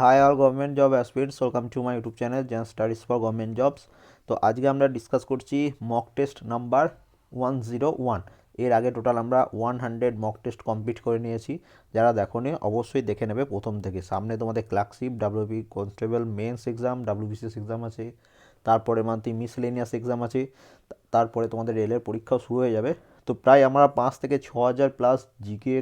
Hi all government job aspirants welcome to my YouTube channel gen studies for government jobs তো আজকে আমরা discuss করছি mock test number one zero ওয়ানের আগে total আমরা one hundred mock test complete করে নিয়েছি। যারা দেখোনি, অবশ্যই দেখে নেবে প্রথম থেকে। সামনে তোমাদের clerkship WB constable mains exam WBCS exam আছে। তারপরে মান্থলি মিসলেনিয়াস এক্সাম আছে। তারপরে তোমাদের রেলের পরীক্ষাও শুরু হয়ে যাবে। তো প্রায় আমরা পাঁচ থেকে ছ হাজার plus GK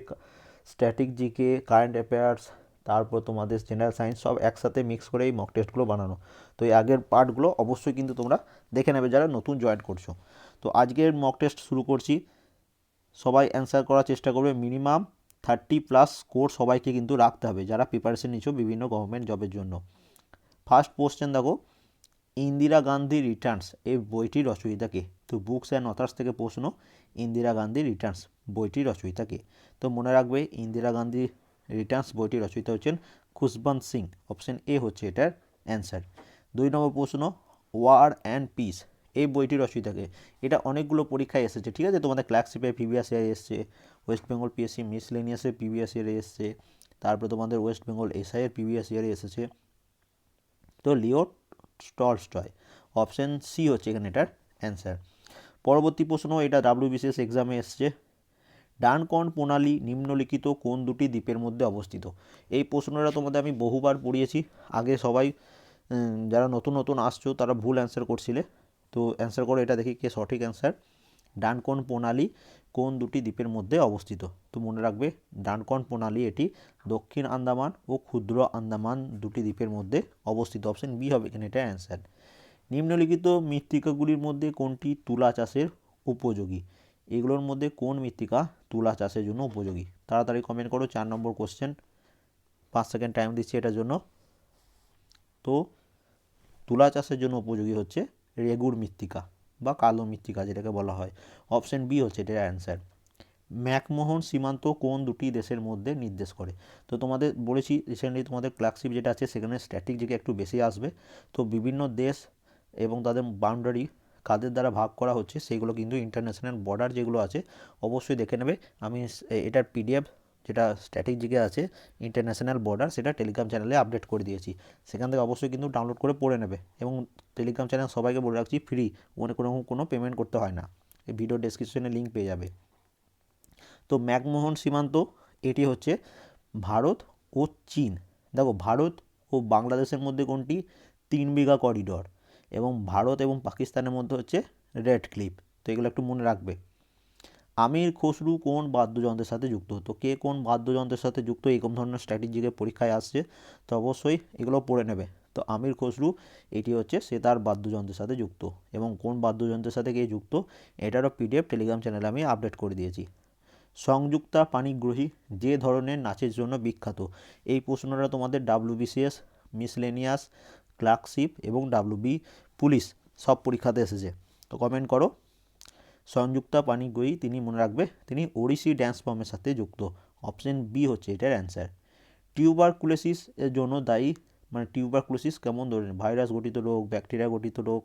static GK current affairs তারপর তোমাদের জেনারেল সায়েন্স সব একসাথে মিক্স করে এই মক টেস্টগুলো বানানো। তো এই আগের পার্টগুলো অবশ্যই কিন্তু তোমরা দেখে নেবে যারা নতুন জয়েন করছ। তো আজকের মক টেস্ট শুরু করছি। সবাই অ্যান্সার করার চেষ্টা করবে। মিনিমাম থার্টি প্লাস স্কোর সবাইকে কিন্তু রাখতে হবে। যারা প্রিপারেশন নিচ্ছ বিভিন্ন গভর্নমেন্ট জবের জন্য। ফার্স্ট কোশ্চেন দেখো, ইন্দিরা গান্ধী রিটার্নস এই বইটির রচয়িতাকে তো বুকস অ্যান্ড অথার্স থেকে প্রশ্ন, ইন্দিরা গান্ধী রিটার্নস বইটির রচয়িতাকে তো মনে রাখবে, ইন্দিরা গান্ধী রিটার্নস বইটির রচয়িতা হচ্ছেন খুশবন্ত সিং। অপশন এ হচ্ছে এটার অ্যান্সার। দুই নম্বর প্রশ্ন, ওয়ার অ্যান্ড পিস। এই বইটির রচয়িতাকে। এটা অনেকগুলো পরীক্ষায় এসেছে, ঠিক আছে? তোমাদের ক্লার্কশিপে প্রিভিয়াস ইয়ার এসছে, ওয়েস্ট বেঙ্গল পিএসসি মিসলেনিয়াসের প্রিভিয়াস ইয়ারে এসছে, তারপরে তোমাদের ওয়েস্ট বেঙ্গল এসআইয়ের প্রিভিয়াস ইয়ারে এসেছে। তো লিও টলস্টয়। অপশন সি হচ্ছে এখানে এটার অ্যান্সার। পরবর্তী প্রশ্ন, এটা ডাব্লিউবিসিএস এক্সামে এসছে ডানকন প্রণালী নিম্নলিখিত কোন দুটি দ্বীপের মধ্যে অবস্থিত। এই প্রশ্নটা তোমাদের আমি বহুবার পড়িয়েছি। আগে সবাই যারা নতুন নতুন আসছো, তারা ভুল অ্যান্সার করছিলে। তো অ্যান্সার করে, এটা দেখি কে সঠিক অ্যান্সার ডানকন প্রণালী কোন দুটি দ্বীপের মধ্যে অবস্থিত। তো মনে রাখবে ডানকন প্রণালী এটি দক্ষিণ আন্দামান ও ক্ষুদ্র আন্দামান দুটি দ্বীপের মধ্যে অবস্থিত। অপশন বি হবে এখানে এটা অ্যান্সার নিম্নলিখিত মৃত্তিকাগুলির মধ্যে কোনটি তুলা চাষের উপযোগী? এগুলোর মধ্যে কোন মৃত্তিকা তুলা চাষের জন্য উপযোগী। তাড়াতাড়ি কমেন্ট করো, চার নম্বর কোশ্চেন পাঁচ সেকেন্ড টাইম দিচ্ছি এটার জন্য। তো, তুলা চাষের জন্য উপযোগী হচ্ছে রেগুর মৃত্তিকা বা কালো মৃত্তিকা যেটাকে বলা হয়। অপশন বি হচ্ছে এটার অ্যান্সার ম্যাকমোহন সীমান্ত কোন দুটি দেশের মধ্যে নির্দেশ করে? তো তোমাদের বলেছি রিসেন্টলি তোমাদের ক্লার্কশিপ যেটা আছে, সেখানে স্ট্যাটিক দিকে একটু বেশি আসবে। তো বিভিন্ন দেশ এবং তাদের বাউন্ডারি কাদের দ্বারা ভাগ করা হচ্ছে সেইগুলো কিন্তু ইন্টারন্যাশনাল বর্ডার যেগুলো আছে, অবশ্যই দেখে নেবে। আমি এটার পিডিএফ যেটা স্ট্যাটিক দিকে আছে ইন্টারন্যাশনাল বর্ডার সেটা টেলিগ্রাম চ্যানেলে আপডেট করে দিয়েছি। সেখান থেকে অবশ্যই কিন্তু ডাউনলোড করে পড়ে নেবে এবং টেলিগ্রাম চ্যানেল সবাইকে বলে রাখছি ফ্রি ওখানে কোনো কোনো পেমেন্ট করতে হয় না। এই ভিডিও ডেসক্রিপশনে লিঙ্ক পেয়ে যাবে। তো ম্যাকমোহন সীমান্ত, এটি হচ্ছে ভারত ও চীন। দেখো, ভারত ও বাংলাদেশের মধ্যে কোনটি? তিন বিঘা করিডর এবং ভারত এবং পাকিস্তানের মধ্যে হচ্ছে রেড ক্লিপ। তো এগুলো একটু মনে রাখবে। আমির খসরু কোন বাদ্যযন্ত্রের সাথে যুক্ত? তো কে কোন বাদ্যযন্ত্রের সাথে যুক্ত? এরকম ধরনের স্ট্র্যাটেজিকে পরীক্ষায় আসছে, তো অবশ্যই এগুলো পড়ে নেবে। তো আমির খসরু, এটি হচ্ছে সে তার বাদ্যযন্ত্রের সাথে যুক্ত। এবং কোন বাদ্যযন্ত্রের সাথে কে যুক্ত? এটারও পিডিএফ টেলিগ্রাম চ্যানেলে আমি আপডেট করে দিয়েছি। সংযুক্তা পানিগ্রহী, যে ধরনের নাচের জন্য বিখ্যাত? এই প্রশ্নটা তোমাদের ডাব্লিউবিসিএস মিসলেনিয়াস ক্লার্কশিপ এবং ডাব্লিউবি পুলিশ সব পরীক্ষাতে এসেছে। তো কমেন্ট করো। সংযুক্তা পানিগ্রহী তিনি মনে রাখবে, তিনি ওড়িশি ড্যান্স ফর্মের সাথে যুক্ত। অপশন বি হচ্ছে এটার অ্যান্সার টিউবার টিউবারকুলোসিস এর জন্য দায়ী মানে টিউবার টিউবারকুলোসিস কেমন ধরনের? ভাইরাস গঠিত রোগ ব্যাকটেরিয়া গঠিত রোগ,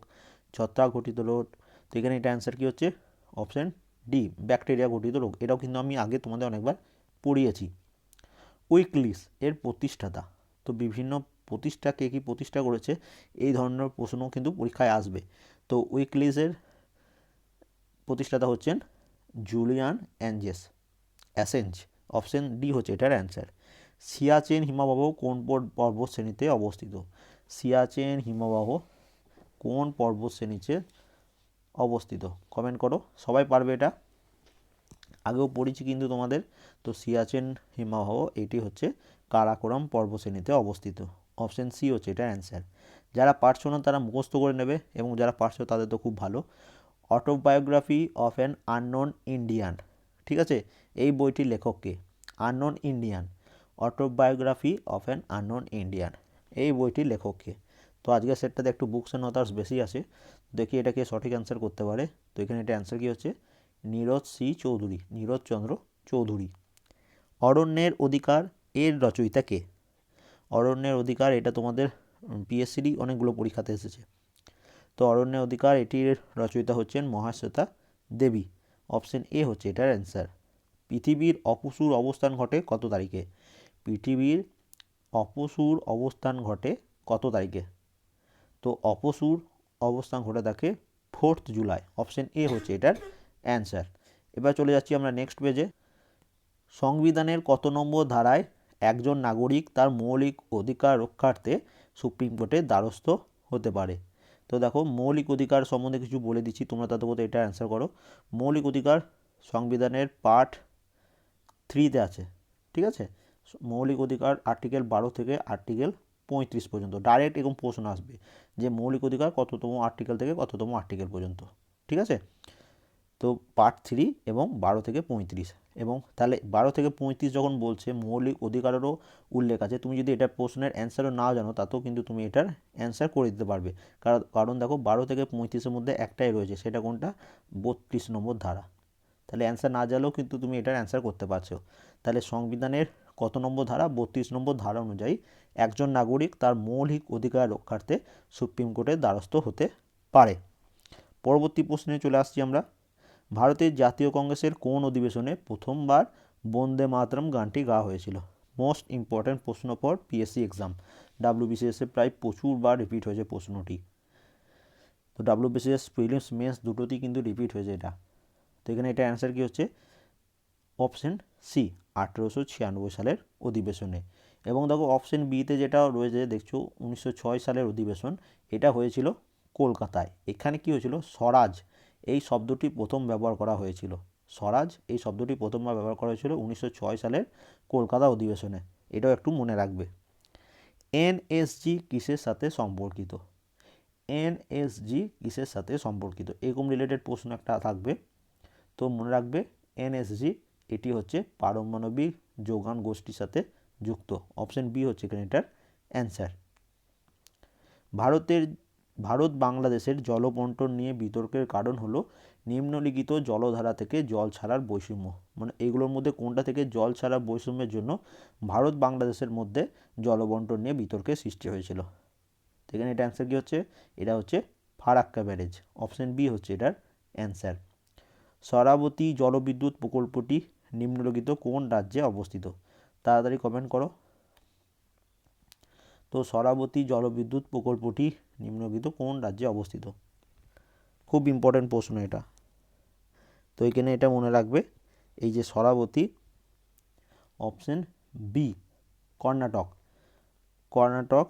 ছত্রাক গঠিত রোগ। তো এখানে এটা অ্যান্সার কী হচ্ছে? অপশন ডি ব্যাকটেরিয়া গঠিত রোগ। এটাও কিন্তু আমি আগে তোমাদের অনেকবার পড়িয়েছি। উইকলিস এর প্রতিষ্ঠাতা। তো বিভিন্ন প্রতিষ্ঠা কে কী প্রতিষ্ঠা করেছে, এই ধরনের প্রশ্ন কিন্তু পরীক্ষায় আসবে। তো উইকলিসের প্রতিষ্ঠাতা হচ্ছেন জুলিয়ান অ্যাঞ্জেস, অ্যাসেঞ্জ, অপশন ডি হচ্ছে এটার অ্যান্সার। সিয়াচেন হিমবাহ কোন পর- পর্বত শ্রেণীতে অবস্থিত? সিয়াচেন হিমবাহ কোন পর্বত শ্রেণীতে অবস্থিত? কমেন্ট করো, সবাই পারবে এটা? আগেও পড়েছি কিন্তু তোমাদের। তো সিয়াচেন হিমবাহ, এটি হচ্ছে কারাকোরাম পর্বতশ্রেণীতে অবস্থিত। অপশন সি হচ্ছে এটা অ্যান্সার। যারা পারছ না তারা মুখস্থ করে নেবে এবং যারা পারছ তাদের তো খুব ভালো। Autobiography of an unknown Indian, ঠিক আছে? এই বইটির লেখককে unknown Indian. Autobiography of an unknown Indian, এই বইটির লেখককে তো আজকের সেটটাতে একটু বুকস অ্যান্ড অথার্স বেশি আছে, দেখি এটাকে সঠিক অ্যান্সার করতে পারে। তো এখানে এটা অ্যান্সার কী হচ্ছে? নীরজ সি চৌধুরী, নীরজ চন্দ্র চৌধুরী। অরণ্যের অধিকার এর রচয়িতা কে? অরণ্যের অধিকার, এটা তোমাদের পিএসসিরই অনেকগুলো পরীক্ষাতে এসেছে। তো অরণ্যের অধিকার, এটির রচয়িতা হচ্ছেন মহাশ্বেতা দেবী। অপশন এ হচ্ছে এটার অ্যান্সার পৃথিবীর অপসুর অবস্থান ঘটে কত তারিখে? পৃথিবীর অপসূর অবস্থান ঘটে কত তারিখে? তো অপসূর অবস্থান ঘটে থাকে ফোর্থ জুলাই অপশন এ হচ্ছে এটার অ্যান্সার এবার চলে যাচ্ছি আমরা নেক্সট পেজে সংবিধানের কত নম্বর ধারায় একজন নাগরিক তার মৌলিক অধিকার রক্ষার্থে সুপ্রিম কোর্টের দ্বারস্থ হতে পারে। তো দেখো, মৌলিক অধিকার সম্বন্ধে কিছু বলে দিচ্ছি, তোমরা তাদের মধ্যে এটা অ্যান্সার করো। মৌলিক অধিকার সংবিধানের পার্ট থ্রিতে আছে, ঠিক আছে? মৌলিক অধিকার আর্টিকেল বারো থেকে আর্টিকেল পঁয়ত্রিশ পর্যন্ত ডাইরেক্ট এরকম প্রশ্ন আসবে যে মৌলিক অধিকার কততম আর্টিকেল থেকে কততম আর্টিকেল পর্যন্ত, ঠিক আছে? তো পার্ট থ্রি এবং বারো থেকে পঁয়ত্রিশ। এবং তাহলে বারো থেকে পঁয়ত্রিশ যখন বলছে, মৌলিক অধিকারেরও উল্লেখ আছে। তুমি যদি এটা প্রশ্নের অ্যান্সারও নাও জানো, তাতেও কিন্তু তুমি এটার অ্যান্সার করে দিতে পারবে। কারণ কারণ দেখো, বারো থেকে পঁয়ত্রিশের মধ্যে একটাই রয়েছে, সেটা কোনটা? বত্রিশ নম্বর ধারা। তাহলে অ্যান্সার না জানলেও কিন্তু তুমি এটার অ্যান্সার করতে পারছ। তাহলে সংবিধানের কত নম্বর ধারা? বত্রিশ নম্বর ধারা অনুযায়ী একজন নাগরিক তার মৌলিক অধিকার রক্ষার্থে সুপ্রিম কোর্টের দ্বারস্থ হতে পারে। পরবর্তী প্রশ্নে চলে আসছি আমরা। ভারতের জাতীয় কংগ্রেসের কোন অধিবেশনে প্রথমবার বন্দে মাতরম গানটি গাওয়া হয়েছিল? মোস্ট ইম্পর্ট্যান্ট প্রশ্ন ফর পিএসসি এক্সাম ডাব্লিউবিসিএসে প্রায় প্রচুরবার রিপিট হয়েছে প্রশ্নটি। তো ডাব্লিউবিসিএস প্রিলিমস মেন্স দুটোতেই কিন্তু রিপিট হয়েছে এটা। তো এখানে এটা অ্যান্সার কী হচ্ছে? অপশন সি আঠেরোশো ছিয়ানব্বই সালের অধিবেশনে। এবং দেখো অপশন বিতে যেটা রয়েছে, দেখছ উনিশশো ছয় সালের অধিবেশন, এটা হয়েছিল কলকাতায়। এখানে কি হয়েছিল? স্বরাজ। এই শব্দটি প্রথম ব্যবহার করা হয়েছিল। স্বরাজ এই শব্দটি প্রথমবার ব্যবহার করা হয়েছিল উনিশশো ছয় সালের কলকাতা অধিবেশনে। এটাও একটু মনে রাখবে। এনএসজি কিসের সাথে সম্পর্কিত? এনএসজি কিসের সাথে সম্পর্কিত? এরকম রিলেটেড প্রশ্ন একটা থাকবে। তো মনে রাখবে এনএসজি এটি হচ্ছে পারমাণবিক যোগান গোষ্ঠীর সাথে যুক্ত। অপশন বি হচ্ছে এখানে এটার অ্যান্সার ভারতের ভারত বাংলাদেশের জলবন্টন নিয়ে বিতর্কের কারণ হলো নিম্নলিখিত জলধারা থেকে জল ছাড়ার বৈষম্য। মানে এগুলোর মধ্যে কোনটা থেকে জল ছাড়ার বৈষম্যের জন্য ভারত বাংলাদেশের মধ্যে জলবন্টন নিয়ে বিতর্কের সৃষ্টি হয়েছিল? এখানে এটা অ্যান্সার কী হচ্ছে? এটা হচ্ছে ফারাক্কা ব্যারেজ। অপশন বি হচ্ছে এটার অ্যান্সার সরাবতী জলবিদ্যুৎ প্রকল্পটি নিম্নলিখিত কোন রাজ্যে অবস্থিত? তাড়াতাড়ি কমেন্ট করো। তো সরাবতী জলবিদ্যুৎ প্রকল্পটি নিম্নলিখিত কোন রাজ্যে অবস্থিত? খুব ইম্পর্ট্যান্ট প্রশ্ন এটা। তো এখানে এটা মনে রাখবে, এই যে সরাবতী অপশন বি কর্ণাটক। কর্ণাটক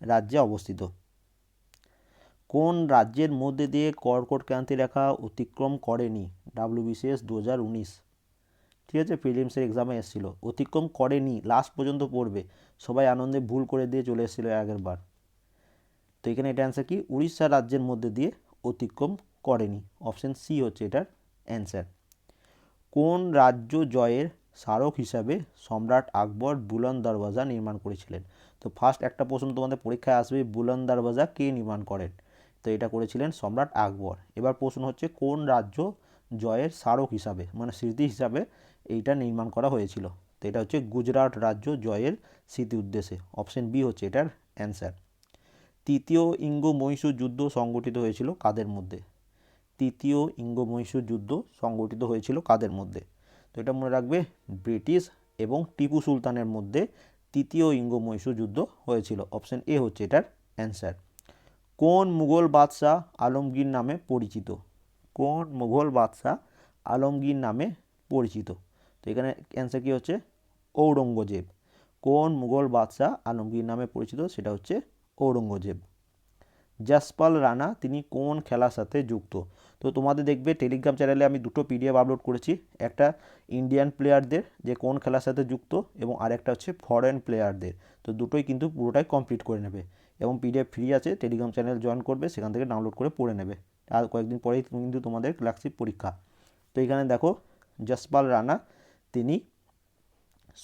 রাজ্যে অবস্থিত। কোন রাজ্যের মধ্যে দিয়ে কর্কট ক্রান্তি রেখা অতিক্রম করেনি? ডাব্লিউবিসিএস দু হাজার উনিশ। ঠিক আছে প্রিলিমসের এক্সামে এসেছিল। অতিক্রম করেনি লাস্ট পর্যন্ত পড়বে। সবাই আনন্দে ভুল করে দিয়ে চলে এসেছিল আগের বার তো এখানে এটা অ্যান্সার কি? উড়িষ্যা রাজ্যের মধ্যে দিয়ে অতিক্রম করেনি। অপশান সি হচ্ছে এটার অ্যান্সার কোন রাজ্য জয়ের স্মারক হিসাবে সম্রাট আকবর বুলন দরওয়াজা নির্মাণ করেছিলেন? তো ফার্স্ট একটা প্রশ্ন তোমাদের পরীক্ষায় আসবে বুলন দরওয়াজা কে নির্মাণ করেন? তো এটা করেছিলেন সম্রাট আকবর। এবার প্রশ্ন হচ্ছে, কোন রাজ্য জয়ের স্মারক হিসাবে মানে স্মৃতি হিসাবে এইটা নির্মাণ করা হয়েছিল। তো এটা হচ্ছে গুজরাট রাজ্য জয়ের স্মৃতি উদ্দেশ্যে। অপশন বি হচ্ছে এটার অ্যান্সার। তৃতীয় ইঙ্গ মহীশূর যুদ্ধ সংগঠিত হয়েছিল কাদের মধ্যে? তৃতীয় ইঙ্গ মহীশূর যুদ্ধ সংগঠিত হয়েছিল কাদের মধ্যে? তো এটা মনে রাখবে ব্রিটিশ এবং টিপু সুলতানের মধ্যে তৃতীয় ইঙ্গ মহীশূর যুদ্ধ হয়েছিল। অপশন এ হচ্ছে এটার অ্যান্সার। কোন মুঘল বাদশাহ আলমগীর নামে পরিচিত? কোন মুঘল বাদশাহ আলমগীর নামে পরিচিত? তো এখানে অ্যান্সার কী হচ্ছে? ঔরঙ্গজেব। কোন মুঘল বাদশাহ আলমগীর নামে পরিচিত? সেটা হচ্ছে ঔরঙ্গজেব। জাসপাল রানা, তিনি কোন খেলার সাথে যুক্ত? তো তোমাদের দেখবে টেলিগ্রাম চ্যানেলে আমি দুটো পিডিএফ আপলোড করেছি। একটা ইন্ডিয়ান প্লেয়ারদের যে কোন খেলার সাথে যুক্ত, এবং আরেকটা হচ্ছে ফরেন প্লেয়ারদের তো দুটোই কিন্তু পুরোটাই কমপ্লিট করে নেবে। এবং পিডিএফ ফ্রি আছে, টেলিগ্রাম চ্যানেল জয়েন করবে, সেখান থেকে ডাউনলোড করে পড়ে নেবে। আর কয়েকদিন পরেই কিন্তু তোমাদের ক্লাসিক পরীক্ষা। তো এখানে দেখো যশপাল রানা তিনি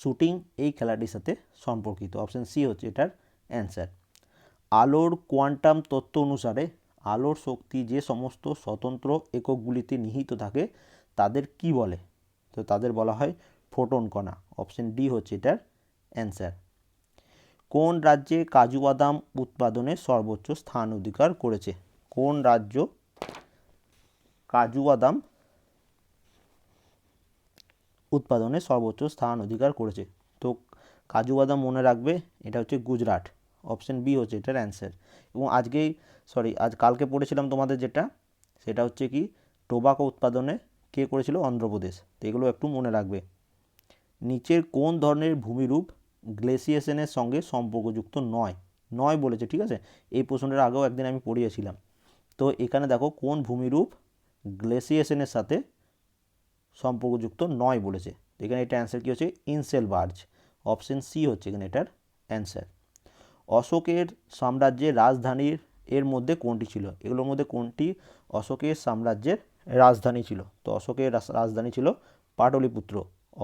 শুটিং এই খেলাটির সাথে সম্পর্কিত। অপশান সি হচ্ছে এটার অ্যান্সার আলোর কোয়ান্টাম তত্ত্ব অনুসারে আলোর শক্তি যে সমস্ত স্বতন্ত্র এককগুলিতে নিহিত থাকে, তাদের কি বলে? তো তাদের বলা হয় ফোটন কণা। অপশন ডি হচ্ছে এটার অ্যান্সার কোন রাজ্যে কাজু বাদাম উৎপাদনে সর্বোচ্চ স্থান অধিকার করেছে? কোন রাজ্য কাজু বাদাম উৎপাদনে সর্বোচ্চ স্থান অধিকার করেছে। তো কাজু বাদাম মনে রাখবে, এটা হচ্ছে গুজরাট। অপশন বি হচ্ছে এটার অ্যান্সার এবং আজকেই সরি আজ কালকে পড়েছিলাম তোমাদের যেটা, সেটা হচ্ছে কি, টোবাকো উৎপাদনে কে করেছিল? অন্ধ্রপ্রদেশ। তো এগুলো একটু মনে রাখবে। নিচের কোন ধরনের ভূমিরূপ গ্লেসিয়েশনের সঙ্গে সম্পর্কযুক্ত নয়? নয় বলেছে, ঠিক আছে? এই প্রশ্নটার আগেও একদিন আমি পড়িয়েছিলাম। তো এখানে দেখো কোন ভূমিরূপ গ্লেসিয়েশনের সাথে সম্পর্কযুক্ত নয় বলেছে। এখানে এটা অ্যান্সার কী হচ্ছে? ইনসেল বার্জ অপশন সি হচ্ছে এখানে এটার অ্যান্সার অশোকের সাম্রাজ্যের রাজধানীর এর মধ্যে কোনটি ছিল? এগুলোর মধ্যে কোনটি? অশোকের সাম্রাজ্যের রাজধানী ছিল। তো অশোকের রাজধানী ছিল পাটলিপুত্র।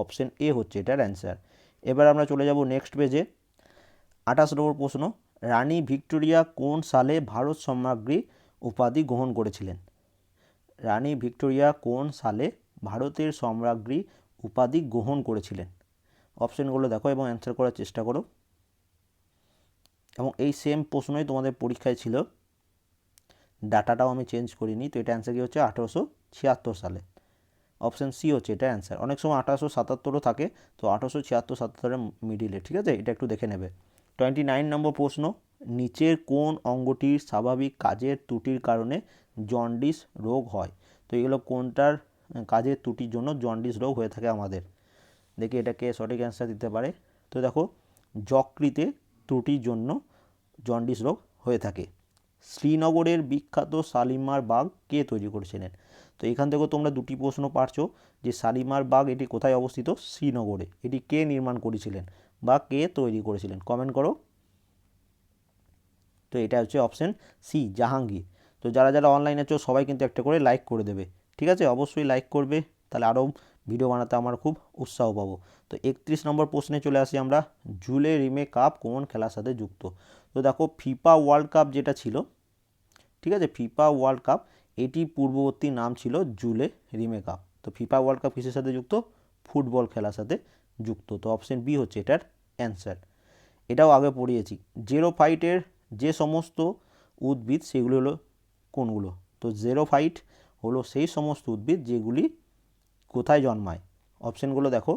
অপশন এ হচ্ছে এটার অ্যান্সার এবার আমরা চলে যাব নেক্সট পেজে আঠাশ নম্বর প্রশ্ন, রানী ভিক্টোরিয়া কোন সালে ভারত সম্রাজ্ঞী উপাধি গ্রহণ করেছিলেন? রানী ভিক্টোরিয়া কোন সালে ভারতের সম্রাজ্ঞী উপাধি গ্রহণ করেছিলেন। অপশনগুলো দেখো এবং অ্যান্সার করার চেষ্টা করো। এবং এই সেম প্রশ্নই তোমাদের পরীক্ষায় ছিল। ডাটাটাও আমি চেঞ্জ করিনি, তো এটা অ্যান্সার কী হচ্ছে? আঠেরোশো ছিয়াত্তর সালে। অপশান সি হচ্ছে এটা অ্যান্সার অনেক সময় আঠারোশো সাতাত্তরও থাকে, তো আঠারোশো ছিয়াত্তর সাতাত্তরের মিডিলে ঠিক আছে? এটা একটু দেখে নেবে। টোয়েন্টি নাইন নম্বর প্রশ্ন, নিচের কোন অঙ্গটির স্বাভাবিক কাজের ত্রুটির কারণে জন্ডিস রোগ হয়? তো এগুলো কোনটার কাজের ত্রুটির জন্য জন্ডিস রোগ হয়ে থাকে আমাদের। দেখি এটাকে সঠিক অ্যান্সার দিতে পারে। তো দেখো, যকৃতে ত্রুটির জন্য জন্ডিস রোগ হয়ে থাকে। শ্রীনগরের বিখ্যাত শালিমার বাগ কে তৈরি করেছিলেন? তো এখান থেকেও তোমরা দুটি প্রশ্ন পারছ যে শালিমার বাগ এটি কোথায় অবস্থিত? শ্রীনগরে। এটি কে নির্মাণ করেছিলেন বা কে তৈরি করেছিলেন? কমেন্ট করো। তো এটা হচ্ছে অপশন সি জাহাঙ্গীর। তো যারা যারা অনলাইনে আছো, সবাই কিন্তু একটা করে লাইক করে দেবে। ঠিক আছে? অবশ্যই লাইক করবে। তাহলে আরও ভিডিও বানাতে আমার খুব উৎসাহ পাবো। তো একত্রিশ নম্বর প্রশ্নে চলে আসি আমরা। জুলে রিমে কাপ কোন খেলার সাথে যুক্ত। তো দেখো ফিফা ওয়ার্ল্ড কাপ যেটা ছিল, ঠিক আছে? ফিফা ওয়ার্ল্ড কাপ এটি পূর্ববর্তী নাম ছিল জুলে রিমে কাপ তো ফিফা ওয়ার্ল্ড কাপ কিসের সাথে যুক্ত? ফুটবল খেলার সাথে যুক্ত। তো অপশন বি হচ্ছে এটার অ্যান্সার এটাও আগে পড়িয়েছি। জেরো ফাইটের যে সমস্ত উদ্ভিদ, সেগুলো হলো কোনগুলো? তো জেরো ফাইট হলো সেই সমস্ত উদ্ভিদ যেগুলি কোথায় জন্মায়। অপশানগুলো দেখো।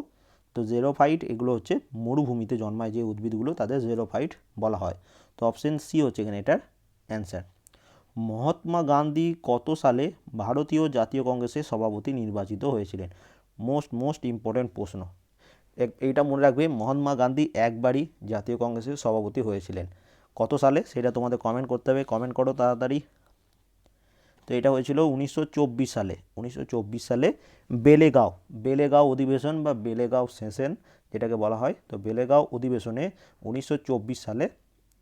তো জেরো ফাইট এগুলো হচ্ছে মরুভূমিতে জন্মায় যে উদ্ভিদগুলো, তাদের জেরো ফাইট বলা হয়। তো অপশান সি হচ্ছে এখানে এটার অ্যান্সার মহাত্মা গান্ধী কত সালে ভারতীয় জাতীয় কংগ্রেসের সভাপতি নির্বাচিত হয়েছিলেন? মোস্ট মোস্ট ইম্পর্ট্যান্ট প্রশ্ন। এইটা মনে রাখবে, মহাত্মা গান্ধী একবারই জাতীয় কংগ্রেসের সভাপতি হয়েছিলেন। কত সালে? সেটা তোমাদের কমেন্ট করতে হবে। কমেন্ট করো তাড়াতাড়ি। তো এটা হয়েছিল উনিশশো চব্বিশ সালে, উনিশশো চব্বিশ সালে বেলেগাঁও বেলেগাঁও অধিবেশন বা বেলেগাঁও সেশন যেটাকে বলা হয়, তো বেলেগাঁও অধিবেশনে উনিশশো চব্বিশ সালে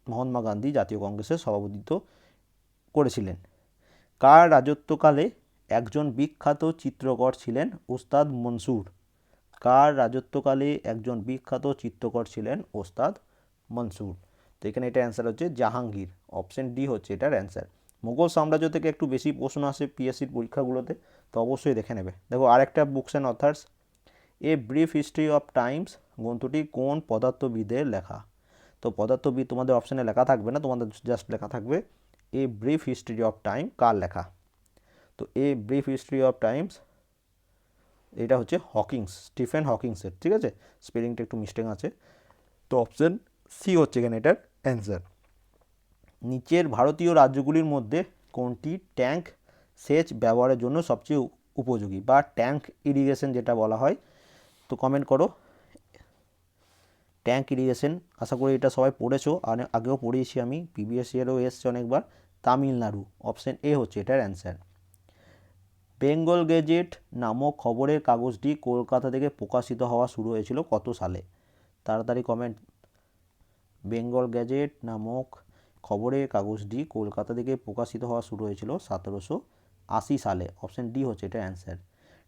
মহাত্মা গান্ধী জাতীয় কংগ্রেসের সভাপতিত্ব করেছিলেন। কার রাজত্বকালে একজন বিখ্যাত চিত্রকর ছিলেন ওস্তাদ মনসুর? কার রাজত্বকালে একজন বিখ্যাত চিত্রকর ছিলেন ওস্তাদ মনসুর? তো এখানে এটা অ্যান্সার হচ্ছে জাহাঙ্গীর অপশন ডি হচ্ছে এটার অ্যান্সার মুঘল সাম্রাজ্য থেকে একটু বেশি প্রশ্ন আসে পিএসসির পরীক্ষাগুলোতে, তো অবশ্যই দেখে নেবে। দেখো, আরেকটা books and authors a brief history of times গ্রন্থটি কোন পদার্থবিদের লেখা? তো পদার্থবিদ তোমাদের অপশানে লেখা থাকবে না, তোমাদের জাস্ট লেখা থাকবে a brief history of time কার লেখা? তো a brief history of times এটা হচ্ছে হকিংস স্টিফেন হকিংসের ঠিক আছে? স্পেলিংটা একটু মিস্টেক আছে। তো অপশন সি হচ্ছে এখানে এটার অ্যান্সার নিচের ভারতীয় রাজ্যগুলির মধ্যে কোনটি ট্যাঙ্ক সেচ ব্যবহারের জন্য সবচেয়ে উপযোগী বা ট্যাঙ্ক ইরিগেশন যেটা বলা হয়? তো কমেন্ট করো। ট্যাঙ্ক ইরিগেশন, আশা করি এটা সবাই পড়েছো। আর আগেও পড়িয়েছি আমি পিবিএস এরও এসছে অনেকবার। তামিলনাড়ু অপশন এ হচ্ছে এটার অ্যান্সার বেঙ্গল গেজেট নামক খবরের কাগজটি কলকাতা থেকে প্রকাশিত হওয়া শুরু হয়েছিল কত সালে? তাড়াতাড়ি কমেন্ট বেঙ্গল গ্যাজেট নামক খবরের কাগজটি কলকাতা থেকে প্রকাশিত হওয়া শুরু হয়েছিল সতেরোশো আশি সালে। অপশন ডি হচ্ছে এটা অ্যান্সার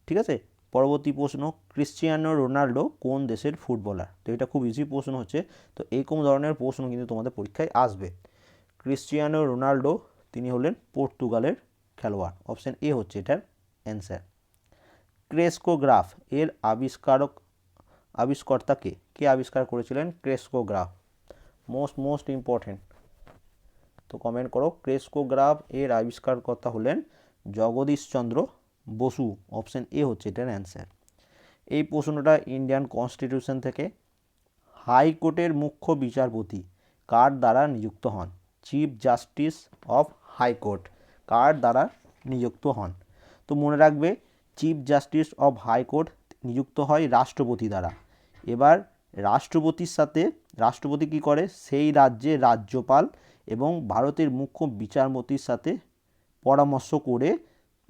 ঠিক আছে? পরবর্তী প্রশ্ন, ক্রিশ্চিয়ানো রোনাল্ডো কোন দেশের ফুটবলার? তো এটা খুব ইজি প্রশ্ন হচ্ছে। তো এইরকম ধরনের প্রশ্ন কিন্তু তোমাদের পরীক্ষায় আসবে। ক্রিশ্চিয়ানো রোনাল্ডো, তিনি হলেন পর্তুগালের খেলোয়াড়। অপশন এ হচ্ছে এটার অ্যান্সার ক্রেস্কোগ্রাফ এর আবিষ্কারক আবিষ্কর্তাকে কে? আবিষ্কার করেছিলেন ক্রেস্কোগ্রাফ মোস্ট মোস্ট ইম্পর্টেন্ট তো কমেন্ট করো। ক্রেস্কোগ্রাফ এর আবিষ্কারকর্তা হলেন জগদীশচন্দ্র বসু অপশন এ হচ্ছে এটার অ্যান্সার এই প্রশ্নটা ইন্ডিয়ান কনস্টিটিউশন থেকে হাইকোর্টের মুখ্য বিচারপতি কার দ্বারা নিযুক্ত হন? চিফ জাস্টিস অফ হাইকোর্ট কার দ্বারা নিযুক্ত হন? তো মনে রাখবে চিফ জাস্টিস অফ হাইকোর্ট নিযুক্ত হয় রাষ্ট্রপতি দ্বারা। এবার রাষ্ট্রপতির সাথে, রাষ্ট্রপতি কী করে? সেই রাজ্যের রাজ্যপাল এবং ভারতের মুখ্য বিচারপতির সাথে পরামর্শ করে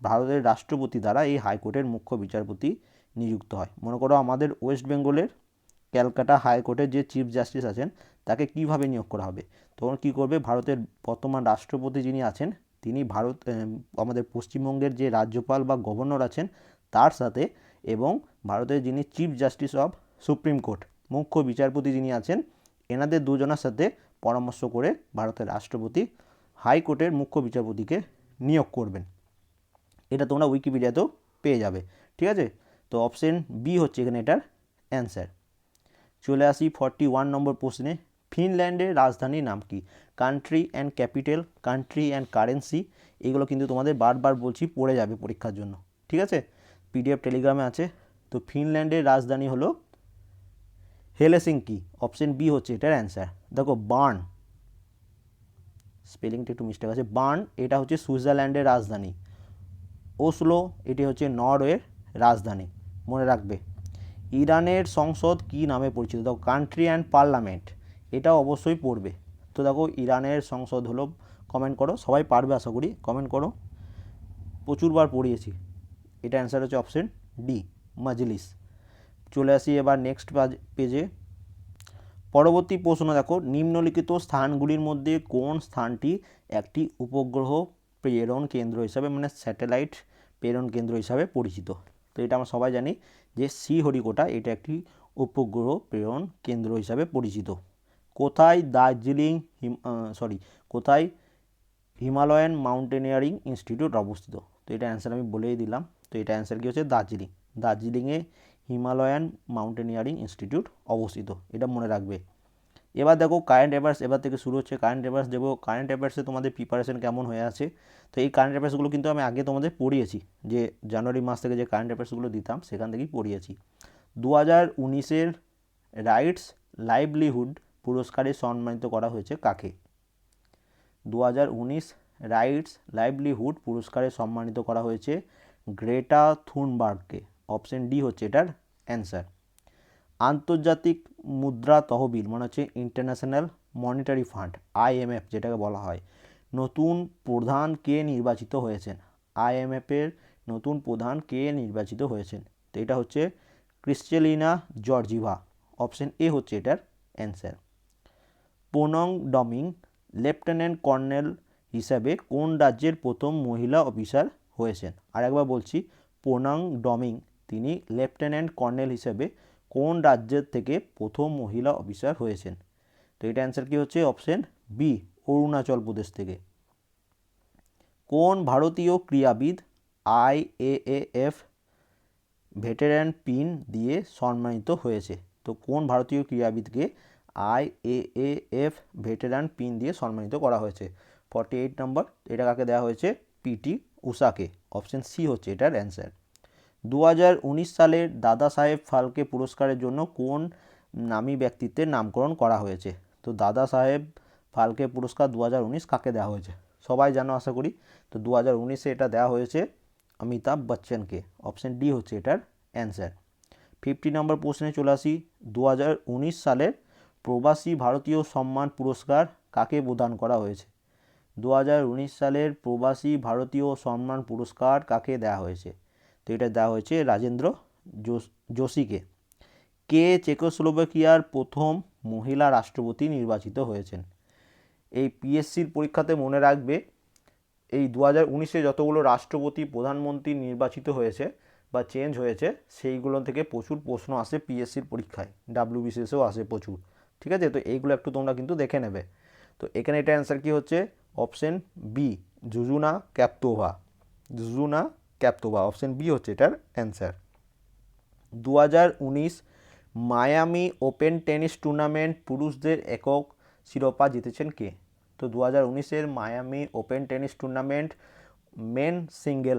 ভারতের রাষ্ট্রপতি দ্বারা এই হাইকোর্টের মুখ্য বিচারপতি নিযুক্ত হয়। মনে করো আমাদের ওয়েস্ট বেঙ্গলের ক্যালকাটা হাইকোর্টের যে চিফ জাস্টিস আছেন, তাকে কীভাবে নিয়োগ করা হবে? তখন কী করবে? ভারতের বর্তমান রাষ্ট্রপতি যিনি আছেন, তিনি ভারত আমাদের পশ্চিমবঙ্গের যে রাজ্যপাল বা গভর্নর আছেন, তার সাথে এবং ভারতের যিনি chief justice of supreme court মুখ্য বিচারপতি যিনি আছেন, এনাদের দুজনের সাথে পরামর্শ করে ভারতের রাষ্ট্রপতি হাইকোর্টের মুখ্য বিচারপতিকে নিয়োগ করবেন। এটা তোমরা উইকিপিডিয়াতেও পেয়ে যাবে, ঠিক আছে? তো অপশন বি হচ্ছে এখানে এটার অ্যান্সার। চলে আসি ফর্টি ওয়ান নম্বর প্রশ্নে, ফিনল্যান্ডের রাজধানীর নাম কি? Country and capital, country and currency, এগুলো কিন্তু তোমাদের বারবার বলছি পড়ে যাবে পরীক্ষার জন্য, ঠিক আছে? পিডিএফ টেলিগ্রামে আছে, তো ফিনল্যান্ডের রাজধানী হলো হেলেসিঙ্কি অপশন বি হচ্ছে এটার অ্যান্সার দেখো বার্ন স্পেলিংটা একটু মিস্টেক আছে। বার্ন এটা হচ্ছে সুইজারল্যান্ডের রাজধানী। ওসলো এটি হচ্ছে নরওয়ের রাজধানী। মনে রাখবে। ইরানের সংসদ কি নামে পরিচিত? দেখো কান্ট্রি অ্যান্ড পার্লামেন্ট এটা অবশ্যই পড়বে। তো দেখো, ইরানের সংসদ হলো কমেন্ট করো। সবাই পারবে, আশা করি। কমেন্ট করো। প্রচুরবার পড়িয়েছি। এটা অ্যান্সার হচ্ছে অপশন ডি মাজলিস চলে আসি এবার নেক্সট পেজে পরবর্তী প্রশ্ন দেখো, নিম্নলিখিত স্থানগুলির মধ্যে কোন স্থানটি একটি উপগ্রহ প্রেরণ কেন্দ্র হিসাবে মানে স্যাটেলাইট প্রেরণ কেন্দ্র হিসাবে পরিচিত? তো এটা আমরা সবাই জানি যে শ্রীহরিকোটা এটা একটি উপগ্রহ প্রেরণ কেন্দ্র হিসাবে পরিচিত। কোথায় দার্জিলিং সরি কোথায় হিমালয়ান মাউন্টেনিয়ারিং ইনস্টিটিউট অবস্থিত? তো এটা অ্যান্সার আমি বলেই দিলাম। তো এটা অ্যান্সার কী হচ্ছে? দার্জিলিং। দার্জিলিংয়ে হিমালয়ান মাউন্টেনিয়ারিং ইনস্টিটিউট অবস্থিত, এটা মনে রাখবে। এবার দেখো কারেন্ট অ্যাফেয়ার্স এবার থেকে শুরু হচ্ছে কারেন্ট অ্যাফেয়ার্স দেবো কারেন্ট অ্যাফেয়ার্সে তোমাদের প্রিপারেশন কেমন হয়ে আছে? তো এই কারেন্ট অ্যাফেয়ার্সগুলো কিন্তু আমি আগে তোমাদের পড়িয়েছি, যে জানুয়ারি মাস থেকে যে কারেন্ট অ্যাফেয়ার্সগুলো দিতাম, সেখান থেকেই পড়িয়েছি। দু হাজার উনিশের রাইটস লাইভলিহুড পুরস্কারে সম্মানিত করা হয়েছে কাকে? দু হাজার উনিশ রাইটস লাইভলিহুড পুরস্কারে সম্মানিত করা হয়েছে গ্রেটা থুনবার্গকে অপশন ডি হচ্ছে এটার অ্যান্সার। আন্তর্জাতিক মুদ্রা তহবিল মানে হচ্ছে ইন্টারন্যাশনাল মনিটারি ফান্ড আইএমএফ যেটাকে বলা হয়। নতুন প্রধান কে নির্বাচিত হয়েছেন? আইএমএফের নতুন প্রধান কে নির্বাচিত হয়েছেন? তো এটা হচ্ছে ক্রিস্টেলিনা জর্জিভা। অপশন এ হচ্ছে এটার answer. Ponung Doming, lieutenant colonel হিসাবে কোন রাজ্যের প্রথম মহিলা অফিসার হয়েছেন? আর একবার বলছি, পোনাং ডমিং। তিনি লেফটেন্যান্ট কর্নেল হিসেবে কোন রাজ্যের থেকে প্রথম মহিলা অফিসার হয়েছেন? তো এটা অ্যান্সার কী হচ্ছে? অপশন বি অরুণাচল প্রদেশ থেকে। কোন ভারতীয় ক্রীড়াবিদ I A F veteran pin দিয়ে সম্মানিত হয়েছে? তো কোন ভারতীয় ক্রীড়াবিদকে I A F veteran pin দিয়ে সম্মানিত করা হয়েছে? ফর্টি এইট নম্বর এটা কাকে দেওয়া হয়েছে? পিটি উষাকে। অপশন সি হচ্ছে এটার অ্যান্সার দু হাজার উনিশ সালের দাদা সাহেব ফালকে পুরস্কারের জন্য কোন নামী ব্যক্তিত্বের নামকরণ করা হয়েছে? তো দাদা সাহেব ফালকে পুরস্কার দু হাজার উনিশ কাকে দেওয়া হয়েছে? সবাই জানো আশা করি। তো দু হাজার উনিশে এটা দেওয়া হয়েছে অমিতাভ বচ্চনকে। অপশন ডি হচ্ছে এটার অ্যান্সার। ফিফটি নম্বর প্রশ্নে চলে আসি। দু হাজার উনিশ সালের প্রবাসী ভারতীয় সম্মান পুরস্কার কাকে প্রদান করা হয়েছে? দু হাজার উনিশ সালের প্রবাসী ভারতীয় সম্মান পুরস্কার কাকে দেওয়া হয়েছে? এটা দেওয়া হয়েছে রাজেন্দ্র যোশীকে কে চেকোস্লোভাকিয়ার প্রথম মহিলা রাষ্ট্রপতি নির্বাচিত হয়েছেন? এই পিএসসির পরীক্ষাতে মনে রাখবে, এই দু হাজার উনিশে যতগুলো রাষ্ট্রপতি, প্রধানমন্ত্রী নির্বাচিত হয়েছে বা চেঞ্জ হয়েছে, সেইগুলো থেকে প্রচুর প্রশ্ন আসে পিএসসির পরীক্ষায়। ডাব্লিউবিসিএসেও আসে প্রচুর। ঠিক আছে? তো এইগুলো একটু তোমরা কিন্তু দেখে নেবে। তো এখানে এটা অ্যান্সার কী হচ্ছে? অপশন বি জুজুনা ক্যাপ্টোভা জুজুনা ক্যাপ্টোভা অপশন বি হচ্ছে এটার অ্যান্সার। দু হাজার উনিশ মায়ামি ওপেন টেনিস টুর্নামেন্ট পুরুষদের একক শিরোপা জিতেছেন কে? তো দু হাজার উনিশের Miami open tennis tournament men single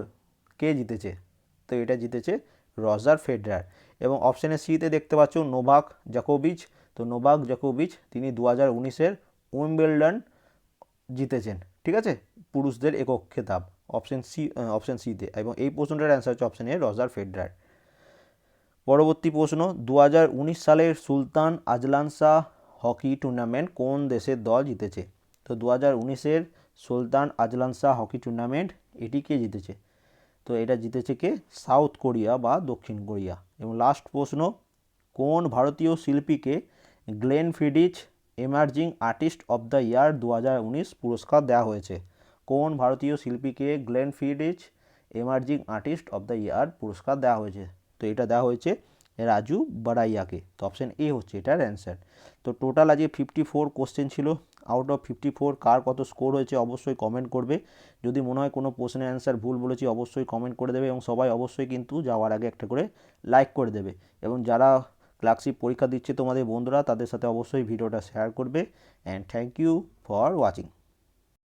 কে জিতেছে? তো এটা জিতেছে রজার ফেডরার। এবং অপশানে সিতে দেখতে পাচ্ছ নোভাক জাকোভিচ। তো নোভাক জোকোভিচ তিনি দু হাজার উনিশের উইম্বেলডন জিতেছেন, ঠিক আছে? পুরুষদের একক খেতাব। অপশন সি অপশন সিতে এবং এই প্রশ্নটার অ্যান্সার হচ্ছে অপশন এ রজার ফেডরার। পরবর্তী প্রশ্ন দু হাজার উনিশ সালের Sultan Azlan Shah hockey tournament কোন দেশের দল জিতেছে? তো দু হাজার উনিশের Sultan Azlan Shah hockey tournament এটি কে জিতেছে? তো এটা জিতেছে কে? সাউথ কোরিয়া বা দক্ষিণ কোরিয়া। এবং লাস্ট প্রশ্ন, কোন ভারতীয় শিল্পীকে Glenfiddich emerging artist of the year দু হাজার উনিশ পুরস্কার দেওয়া হয়েছে? কোন ভারতীয় শিল্পীকে Glenfiddich, emerging artist of the year পুরস্কার দেওয়া হয়েছে? তো এটা দেওয়া হয়েছে রাজু বারাইয়াকে তো অপশান এ হচ্ছে এটার অ্যান্সার তো টোটাল আজকে ফিফটি ফোর কোশ্চেন ছিল। আউট অফ ফিফটি ফোর কার কত স্কোর হয়েছে অবশ্যই কমেন্ট করবে। যদি মনে হয় কোনো প্রশ্নের অ্যান্সার ভুল বলেছি, অবশ্যই কমেন্ট করে দেবে এবং সবাই অবশ্যই কিন্তু যাওয়ার আগে একটা করে লাইক করে দেবে। এবং যারা ক্লার্কশিপ পরীক্ষা দিচ্ছে তোমাদের বন্ধুরা, তাদের সাথে অবশ্যই ভিডিওটা শেয়ার করবে। And thank you for watching